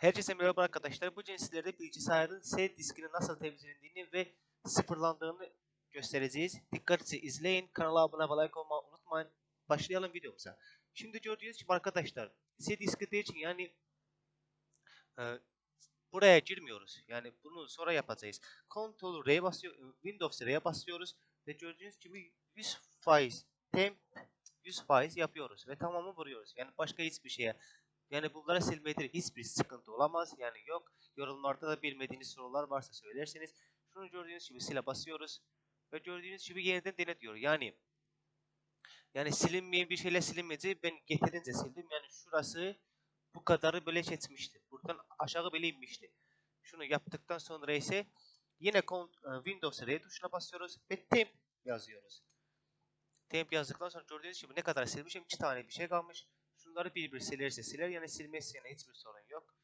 Herkese merhaba arkadaşlar. Bu cinslerde bilgisayarın S diskini nasıl temizlendiğini ve sıfırlandığını göstereceğiz. Dikkatli izleyin. Kanala abone ve like olmayı unutmayın. Başlayalım videomuza. Şimdi gördüğünüz gibi arkadaşlar S diski için yani e, buraya girmiyoruz. Yani bunu sonra yapacağız. Ctrl R'ye basıyor, Windows R'ye basıyoruz ve gördüğünüz gibi 100 faiz temp 100 faiz yapıyoruz ve tamamı vuruyoruz. Yani başka hiçbir şeye yani bunlara silmede hiçbir sıkıntı olamaz. Yani yok. Yorumlarda da bilmediğiniz sorular varsa söylerseniz. Şunu gördüğünüz gibi sile basıyoruz. Ve gördüğünüz gibi yeniden dene diyor. Yani yani silinmeyen bir şeyle silinmedi. Ben getirince sildim. Yani şurası bu kadarı böyle geçmişti. Buradan aşağı böyle inmişti. Şunu yaptıktan sonra ise yine e, Windows R tuşuna basıyoruz ve temp yazıyoruz. Temp yazdıktan sonra gördüğünüz gibi ne kadar silmişim. iki tane bir şey kalmış. Şunları bir bir silerse siler. Yani silmesi yani hiçbir sorun yok.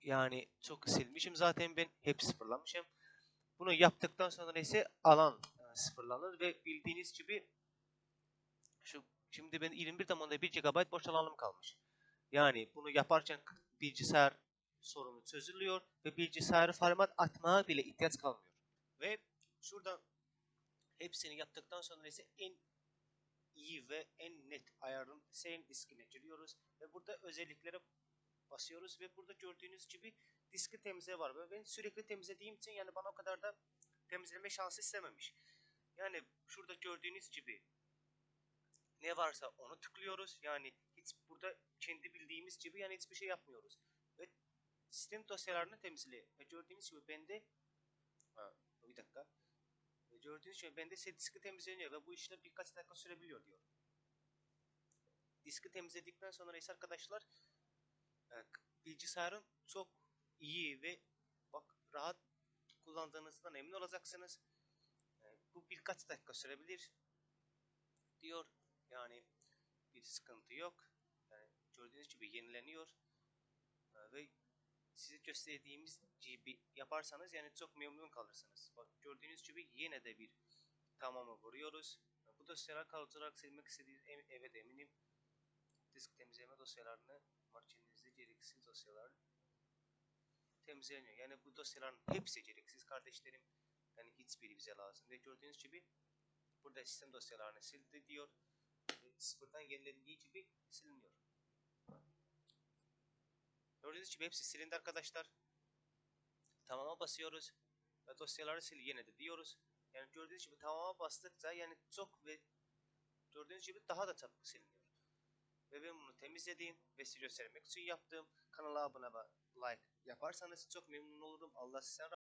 Yani çok silmişim zaten ben. Hep sıfırlamışım. Bunu yaptıktan sonra ise alan e, sıfırlanır ve bildiğiniz gibi şu şimdi ben 21 tamamında 1 GB boş alanım kalmış. Yani bunu yaparken bilgisayar sorunu çözülüyor ve bilgisayarı format atmaya bile ihtiyaç kalmıyor. Ve şuradan hepsini yaptıktan sonra ise en iyi ve en net ayarın sen diskine giriyoruz ve burada özelliklere basıyoruz ve burada gördüğünüz gibi diski temizle var ve ben sürekli temizlediğim için yani bana o kadar da temizleme şansı istememiş. Yani şurada gördüğünüz gibi ne varsa onu tıklıyoruz. Yani hiç burada kendi bildiğimiz gibi yani hiçbir şey yapmıyoruz. Ve sistem dosyalarını temizle. Ve gördüğünüz gibi bende ha, bir dakika. Ve gördüğünüz gibi bende diski temizleniyor ve bu işlem birkaç dakika sürebiliyor diyor. Diski temizledikten sonra ise arkadaşlar e, bilgisayarın çok iyi ve bak rahat kullandığınızdan emin olacaksınız. E, bu birkaç dakika sürebilir diyor. Yani bir sıkıntı yok. Yani gördüğünüz gibi yenileniyor. E, ve size gösterdiğimiz gibi yaparsanız yani çok memnun kalırsınız. Bak gördüğünüz gibi yine de bir tamamı vuruyoruz. Bu dosyalar kalıcı olarak silmek istediğiniz evet eminim. Disk temizleme dosyalarını makinenizde gereksiz dosyalar temizleniyor. Yani bu dosyaların hepsi gereksiz kardeşlerim. Yani hiçbiri bize lazım. Ve gördüğünüz gibi burada sistem dosyalarını sildi diyor. Ve sıfırdan yenilendiği gibi siliniyor. Gördüğünüz gibi hepsi silindi arkadaşlar. Tamama basıyoruz. Ve dosyaları sil yine de diyoruz. Yani gördüğünüz gibi tamama bastıkça yani çok ve gördüğünüz gibi daha da çabuk siliniyor. Ve ben bunu temizledim ve size göstermek için yaptım. Kanala abone ve like yaparsanız çok memnun olurum. Allah sizden